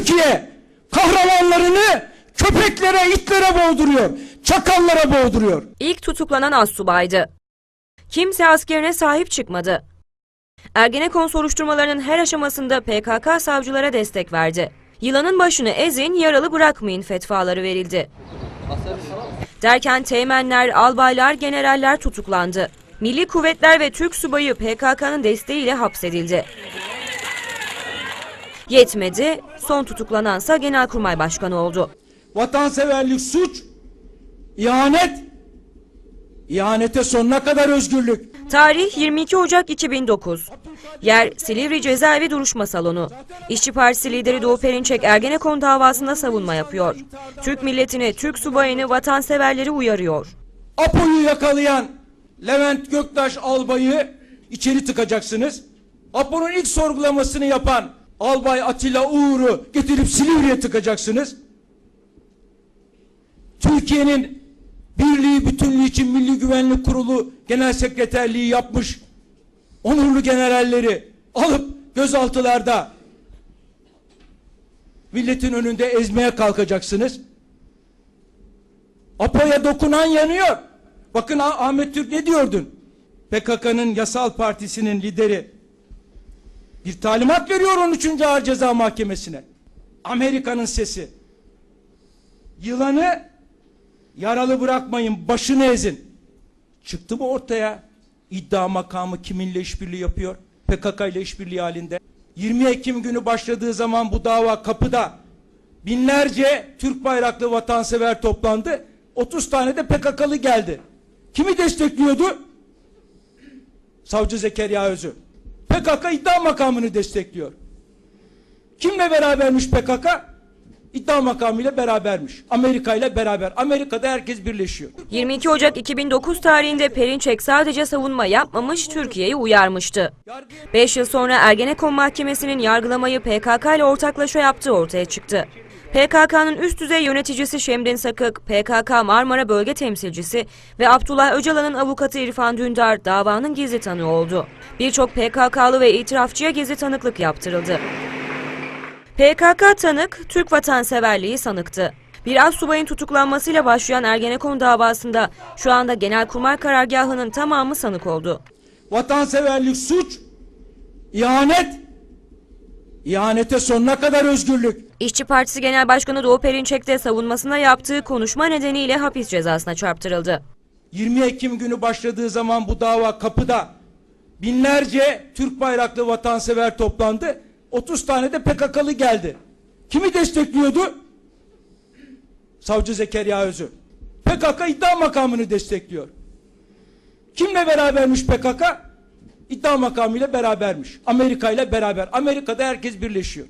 Türkiye kahramanlarını köpeklere, itlere boğduruyor. Çakallara boğduruyor. İlk tutuklanan astsubaydı. Kimse askerine sahip çıkmadı. Ergenekon soruşturmalarının her aşamasında PKK savcılara destek verdi. Yılanın başını ezin, yaralı bırakmayın fetvaları verildi. Derken teğmenler, albaylar, generaller tutuklandı. Milli Kuvvetler ve Türk subayı PKK'nın desteğiyle hapsedildi. Yetmedi, son tutuklanansa Genelkurmay Başkanı oldu. Vatanseverlik suç, ihanet, ihanete sonuna kadar özgürlük. Tarih 22 Ocak 2009. Yer Silivri Cezaevi Duruşma Salonu. İşçi Partisi lideri Doğu Perinçek Ergenekon davasında savunma yapıyor. Türk milletini, Türk subayını, vatanseverleri uyarıyor. Apo'yu yakalayan Levent Göktaş albayı içeri tıkacaksınız. Apo'nun ilk sorgulamasını yapan albay Atilla Uğur'u getirip Silivri'ye tıkacaksınız. Türkiye'nin birliği bütünlüğü için Milli Güvenlik Kurulu Genel Sekreterliği yapmış onurlu generalleri alıp gözaltılarda milletin önünde ezmeye kalkacaksınız. Apo'ya dokunan yanıyor. Bakın Ah- Ahmet Türk ne diyordun? PKK'nın yasal partisinin lideri bir talimat veriyor 13. Ağır Ceza Mahkemesi'ne. Amerika'nın sesi. Yılanı yaralı bırakmayın, başını ezin. Çıktı mı ortaya? İddia makamı kiminle işbirliği yapıyor? PKK ile işbirliği halinde. 20 Ekim günü başladığı zaman bu dava kapıda. Binlerce Türk bayraklı vatansever toplandı. 30 tane de PKK'lı geldi. Kimi destekliyordu? Savcı Zekeriya Özü. PKK iddia makamını destekliyor. Kimle berabermiş PKK? İddia makamıyla berabermiş. Amerika ile beraber. Amerika'da herkes birleşiyor. 22 Ocak 2009 tarihinde Perinçek sadece savunma yapmamış, Türkiye'yi uyarmıştı. 5 yıl sonra Ergenekon Mahkemesi'nin yargılamayı PKK ile ortaklaşa yaptığı ortaya çıktı. PKK'nın üst düzey yöneticisi Şemdin Sakık, PKK Marmara Bölge Temsilcisi ve Abdullah Öcalan'ın avukatı İrfan Dündar davanın gizli tanığı oldu. Birçok PKK'lı ve itirafçıya gizli tanıklık yaptırıldı. PKK tanık, Türk vatanseverliği sanıktı. Bir astsubayın tutuklanmasıyla başlayan Ergenekon davasında şu anda Genelkurmay Karargahı'nın tamamı sanık oldu. Vatanseverlik suç, ihanet, ihanete sonuna kadar özgürlük. İşçi Partisi Genel Başkanı Doğu Perinçek de savunmasında yaptığı konuşma nedeniyle hapis cezasına çarptırıldı. 20 Ekim günü başladığı zaman bu dava kapıda. Binlerce Türk bayraklı vatansever toplandı. 30 tane de PKK'lı geldi. Kimi destekliyordu? Savcı Zekeriya Özü. PKK iddia makamını destekliyor. Kimle berabermiş PKK? İddia makamıyla berabermiş. Amerika ile beraber. Amerika'da herkes birleşiyor.